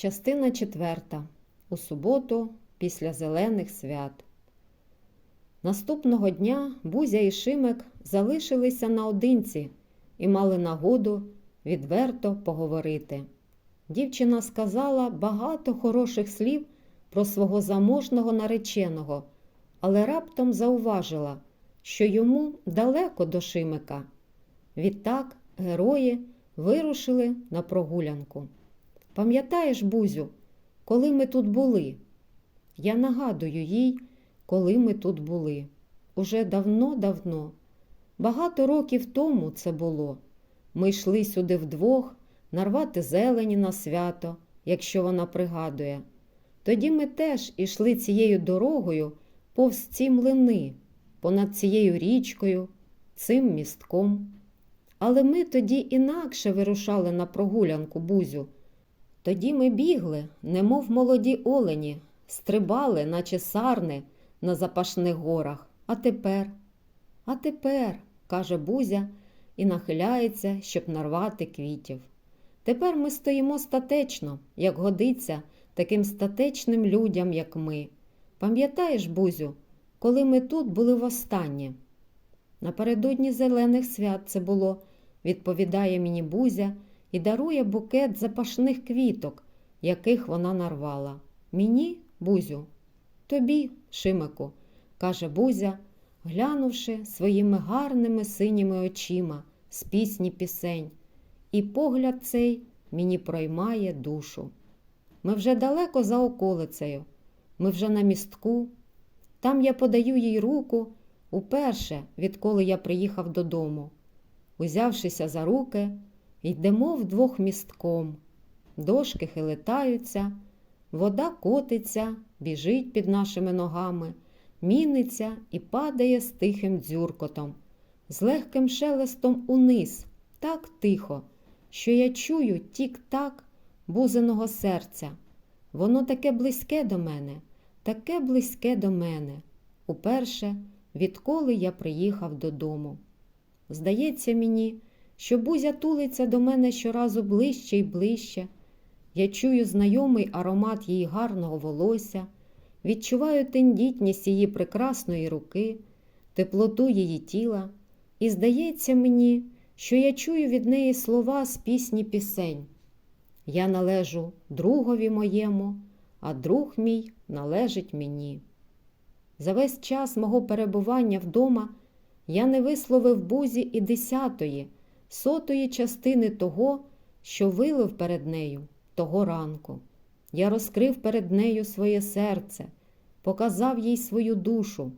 Частина четверта. У суботу після зелених свят. Наступного дня Бузя і Шимик залишилися наодинці і мали нагоду відверто поговорити. Дівчина сказала багато хороших слів про свого заможного нареченого, але раптом зауважила, що йому далеко до Шимика. Відтак герої вирушили на прогулянку. Пам'ятаєш, Бузю, коли ми тут були? Я нагадую їй, коли ми тут були. Уже давно-давно, багато років тому це було. Ми йшли сюди вдвох нарвати зелені на свято, якщо вона пригадує. Тоді ми теж ішли цією дорогою повз ці млини, понад цією річкою, цим містком. Але ми тоді інакше вирушали на прогулянку, Бузю. Тоді ми бігли, немов молоді олені, стрибали, наче сарни на запашних горах. А тепер, а тепер, каже Бузя і нахиляється, щоб нарвати квітів. Тепер ми стоїмо статечно, як годиться, таким статечним людям, як ми. Пам'ятаєш, Бузю, коли ми тут були востаннє? Напередодні зелених свят це було, відповідає мені Бузя і дарує букет запашних квіток, яких вона нарвала. Мені, Бузю, тобі, Шимику, каже Бузя, глянувши своїми гарними синіми очима з пісні пісень, і погляд цей мені проймає душу. Ми вже далеко за околицею, ми вже на містку. Там я подаю їй руку уперше, відколи я приїхав додому. Узявшися за руки, йдемо вдвох містком. Дошки хилитаються, вода котиться, біжить під нашими ногами, міниться і падає з тихим дзюркотом, з легким шелестом униз, так тихо, що я чую тік-так бузиного серця. Воно таке близьке до мене, таке близьке до мене, уперше, відколи я приїхав додому. Здається мені, що Бузя тулиться до мене щоразу ближче і ближче. Я чую знайомий аромат її гарного волосся, відчуваю тендітність її прекрасної руки, теплоту її тіла, і здається мені, що я чую від неї слова з пісні пісень. Я належу другові моєму, а друг мій належить мені. За весь час мого перебування вдома я не висловив бузі і десятої, сотої частини того, що вилив перед нею того ранку. Я розкрив перед нею своє серце, показав їй свою душу,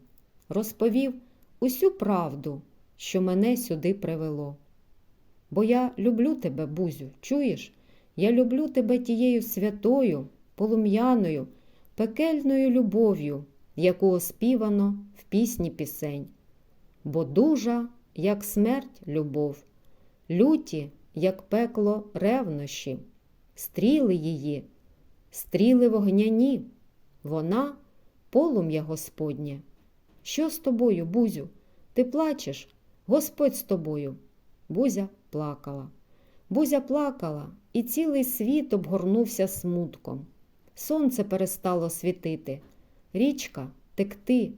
розповів усю правду, що мене сюди привело. Бо я люблю тебе, Бузю, чуєш? Я люблю тебе тією святою, полум'яною, пекельною любов'ю, яку оспівано в пісні пісень. Бо дужа, як смерть, любов, люті, як пекло ревнощі, стріли її, стріли вогняні, вона полум'я Господнє. Що з тобою, Бузю? Ти плачеш? Господь з тобою. Бузя плакала. Бузя плакала, і цілий світ обгорнувся смутком. Сонце перестало світити, річка текти,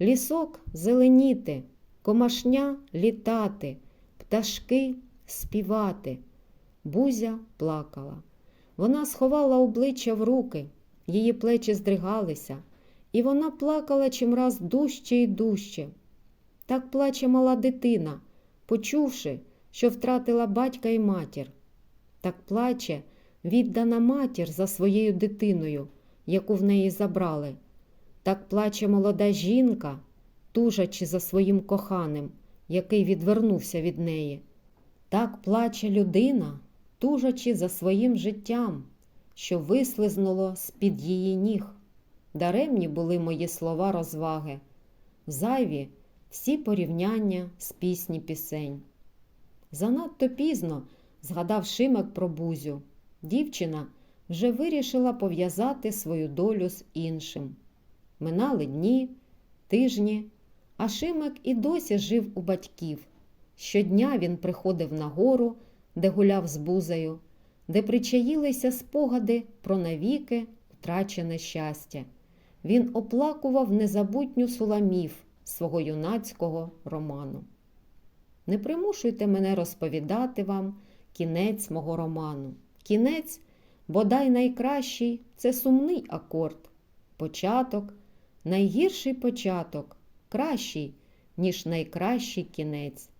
лісок зеленіти, комашня літати, пташки співати. Бузя плакала. Вона сховала обличчя в руки, її плечі здригалися, і вона плакала чимраз дужче і дужче. Так плаче мала дитина, почувши, що втратила батька і матір. Так плаче віддана матір за своєю дитиною, яку в неї забрали. Так плаче молода жінка, тужачи за своїм коханим, який відвернувся від неї. Так плаче людина, тужачи за своїм життям, що вислизнуло з-під її ніг. Даремні були мої слова розваги, зайві всі порівняння з пісні пісень. Занадто пізно згадав Шимик про Бузю. Дівчина вже вирішила пов'язати свою долю з іншим. Минали дні, тижні, а Шимик і досі жив у батьків. Щодня він приходив на гору, де гуляв з бузею, де причаїлися спогади про навіки втрачене щастя. Він оплакував незабутню суламів свого юнацького роману. Не примушуйте мене розповідати вам кінець мого роману. Кінець, бодай найкращий, це сумний акорд. Початок, найгірший початок, кращий, ніж найкращий кінець.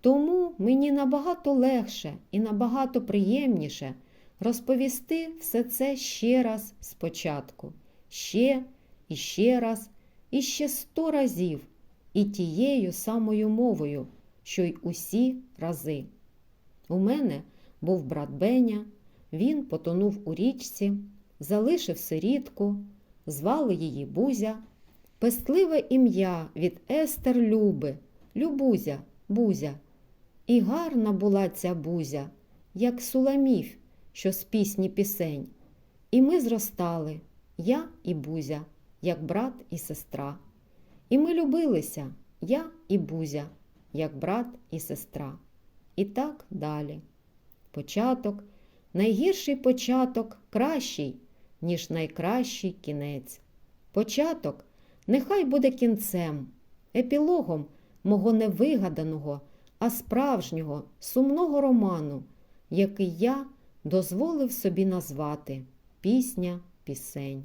Тому мені набагато легше і набагато приємніше розповісти все це ще раз спочатку, ще і ще раз, і ще сто разів, і тією самою мовою, що й усі рази. У мене був брат Беня, він потонув у річці, залишив сирітку, звали її Бузя, пестливе ім'я від Естер Люби, Любузя, Бузя. І гарна була ця бузя, як суламів, що з пісні пісень. І ми зростали, я і Бузя, як брат і сестра. І ми любилися, я і Бузя, як брат і сестра. І так далі. Початок, найгірший початок кращий, ніж найкращий кінець. Початок нехай буде кінцем, епілогом мого невигаданого, а справжнього сумного роману, який я дозволив собі назвати Пісня пісень.